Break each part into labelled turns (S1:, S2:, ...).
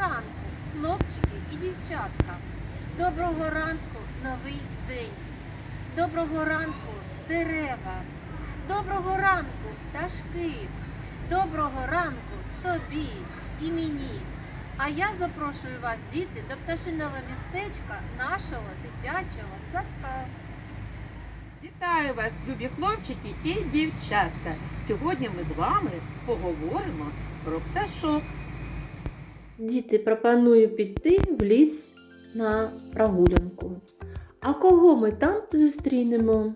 S1: ранку, хлопчики і дівчатка. Доброго ранку, новий день. Доброго ранку, дерева. Доброго ранку, пташки. Доброго ранку тобі і мені. А я запрошую вас, діти, до пташиного містечка нашого дитячого садка.
S2: Вітаю вас, любі хлопчики і дівчата. Сьогодні ми з вами поговоримо про пташок.
S3: Діти, пропоную піти в ліс на прогулянку. А кого ми там зустрінемо?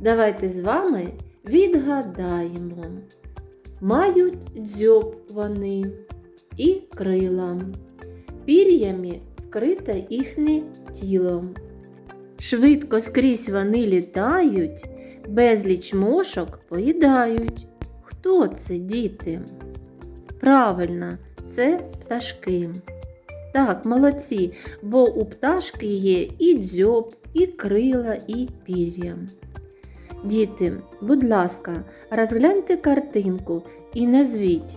S3: Давайте з вами відгадаємо. Мають дзьоб вони і крила, пір'ями вкрите їхнє тіло. Швидко скрізь вони літають, безліч мошок поїдають. Хто це, діти? Правильно, це пташки. Так, молодці, бо у пташки є і дзьоб, і крила, і пір'я. Діти, будь ласка, розгляньте картинку і назвіть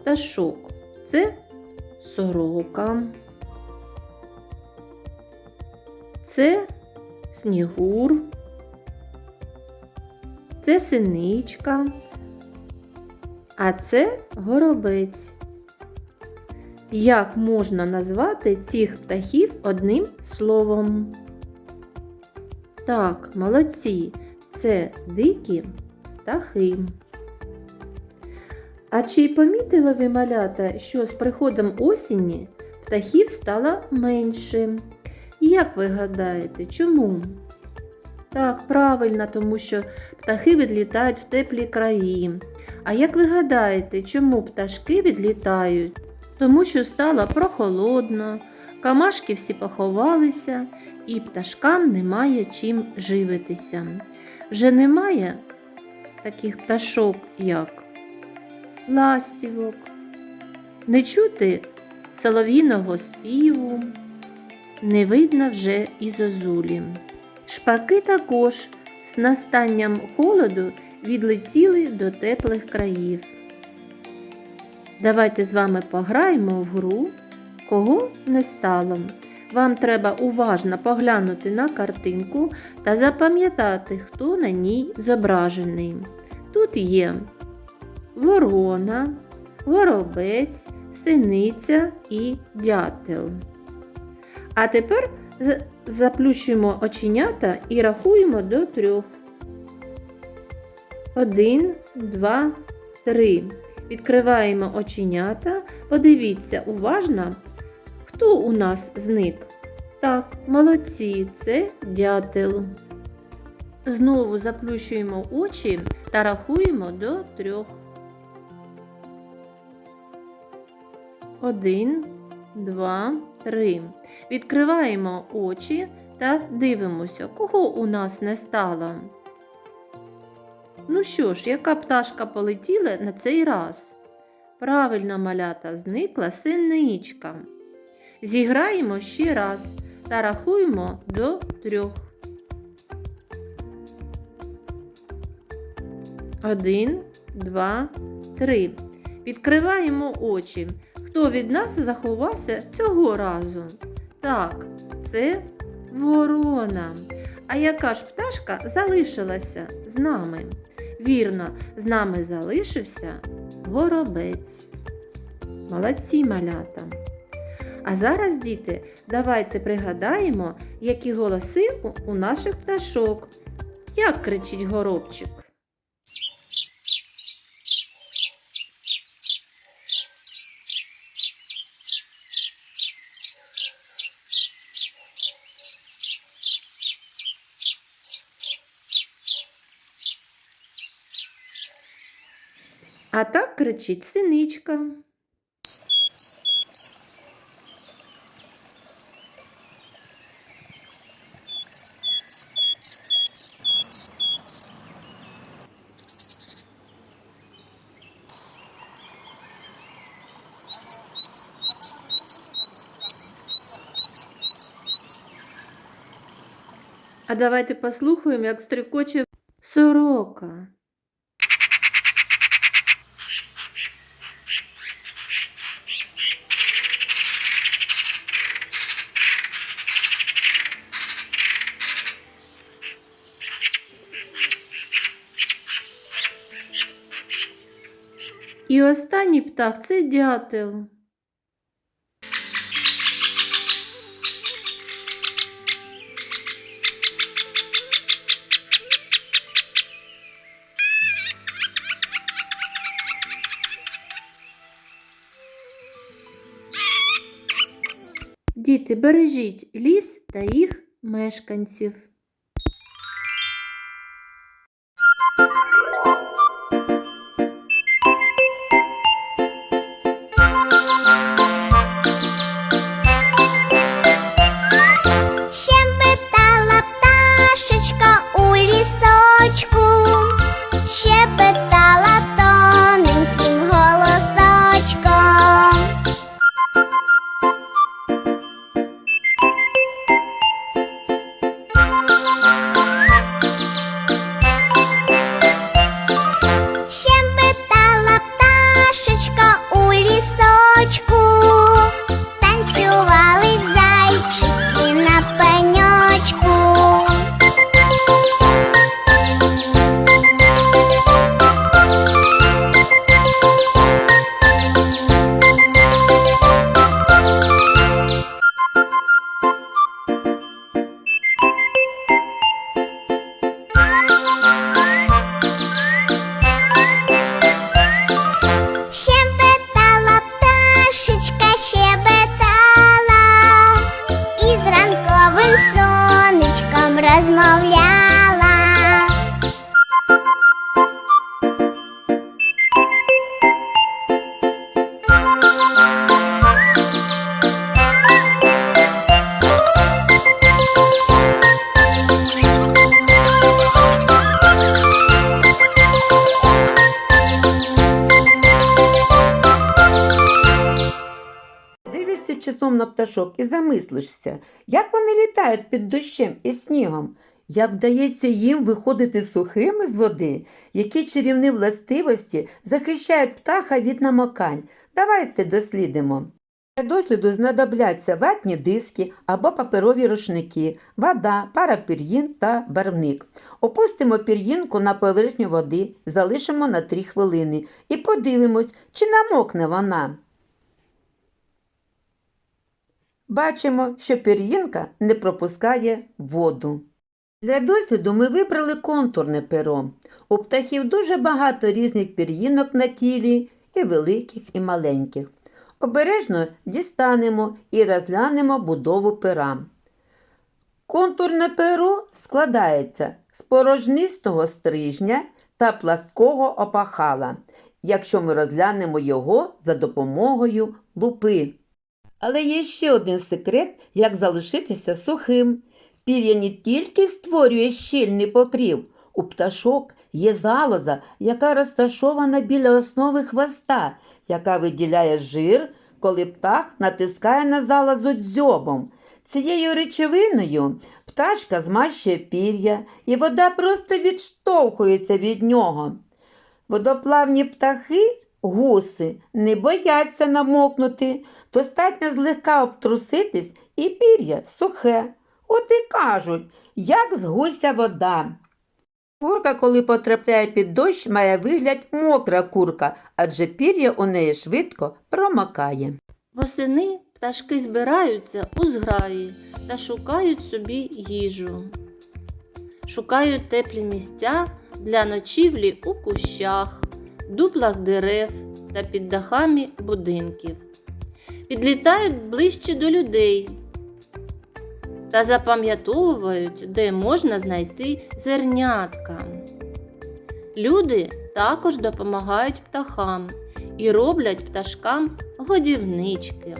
S3: пташок. Це сорока. Це снігур. Це синичка. А це горобець. Як можна назвати цих птахів одним словом? Так, молодці, це дикі птахи. А чи помітили ви малята, що з приходом осені птахів стало менше? Як ви гадаєте, чому? Так, правильно, тому що птахи відлітають в теплі краї. А як ви гадаєте, чому пташки відлітають? Тому що стало прохолодно, камашки всі поховалися, і пташкам немає чим живитися. Вже немає таких пташок, як ластівок, не чути солов'їного співу, не видно вже і зозулі. Шпаки також з настанням холоду відлетіли до теплих країв. Давайте з вами пограємо в гру, кого не стало. Вам треба уважно поглянути на картинку та запам'ятати, хто на ній зображений. Тут є ворона, горобець, синиця і дятел. А тепер заплющуємо оченята і рахуємо до трьох. Один, два, три. Відкриваємо оченята. Подивіться уважно, хто у нас зник. Так, молодці, це дятел. Знову заплющуємо очі та рахуємо до трьох. Один, два, три. Відкриваємо очі та дивимося, кого у нас не стало. Ну що ж, яка пташка полетіла на цей раз? Правильно малята зникла синичка. Зіграємо ще раз та рахуємо до трьох. Один, два, три. Відкриваємо очі. Хто від нас заховався цього разу? Так, це ворона. А яка ж пташка залишилася з нами? Вірно, з нами залишився горобець. Молодці малята. А зараз, діти, давайте пригадаємо, які голоси у наших пташок. Як кричить горобчик? А так кричить синичка. А давайте послухаємо, як стрикоче сорока. І останній птах це дятел. Діти, бережіть ліс та їх мешканців.
S2: На пташок і замислишся, як вони літають під дощем і снігом, як вдається їм виходити сухими з води, які чарівні властивості захищають птаха від намокань. Давайте дослідимо. Для досліду знадобляться ватні диски або паперові рушники, вода, пара пір'їн та барвник. Опустимо пір'їнку на поверхню води, залишимо на 3 хвилини і подивимось, чи намокне вона. Бачимо, що пір'їнка не пропускає воду. Для досліду ми вибрали контурне перо. У птахів дуже багато різних пір'їнок на тілі, і великих, і маленьких. Обережно дістанемо і розглянемо будову пера. Контурне перо складається з порожнистого стрижня та пласткого опахала, якщо ми розглянемо його за допомогою лупи. Але є ще один секрет, як залишитися сухим. Пір'я не тільки створює щільний покрів, у пташок є залоза, яка розташована біля основи хвоста, яка виділяє жир, коли птах натискає на залозу дзьобом. Цією речовиною пташка змащує пір'я, і вода просто відштовхується від нього. Водоплавні птахи, гуси, не бояться намокнути, достатньо злегка обтруситись і пір'я сухе. От і кажуть, як з гуся вода. Курка, коли потрапляє під дощ, має вигляд мокра курка, адже пір'я у неї швидко промокає.
S3: Восени пташки збираються у зграї та шукають собі їжу. Шукають теплі місця для ночівлі у кущах, дуплах дерев та під дахами будинків. Підлітають ближче до людей та запам'ятовують, де можна знайти зернятка. Люди також допомагають птахам і роблять пташкам годівнички.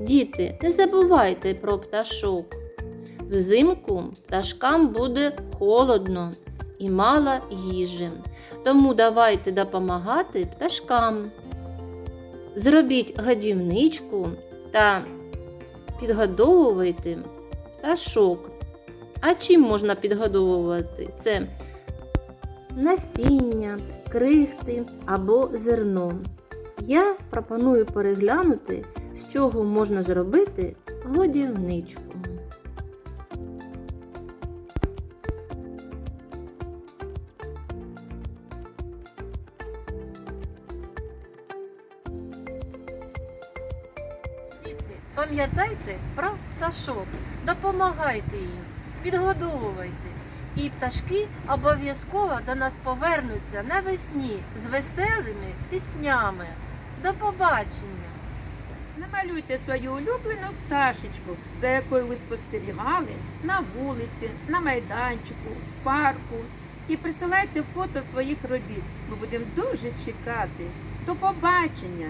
S3: Діти, не забувайте про пташок. Взимку пташкам буде холодно і мало їжі. Тому давайте допомагати пташкам. Зробіть годівничку та підгодовуйте пташок. А чим можна підгодовувати? Це насіння, крихти або зерно. Я пропоную переглянути, з чого можна зробити годівничку. Пам'ятайте про пташок, допомагайте їм, підгодовуйте. І пташки обов'язково до нас повернуться навесні з веселими піснями. До побачення!
S2: Намалюйте свою улюблену пташечку, за якою ви спостерігали на вулиці, на майданчику, в парку. І присилайте фото своїх робіт. Ми будемо дуже чекати. До побачення!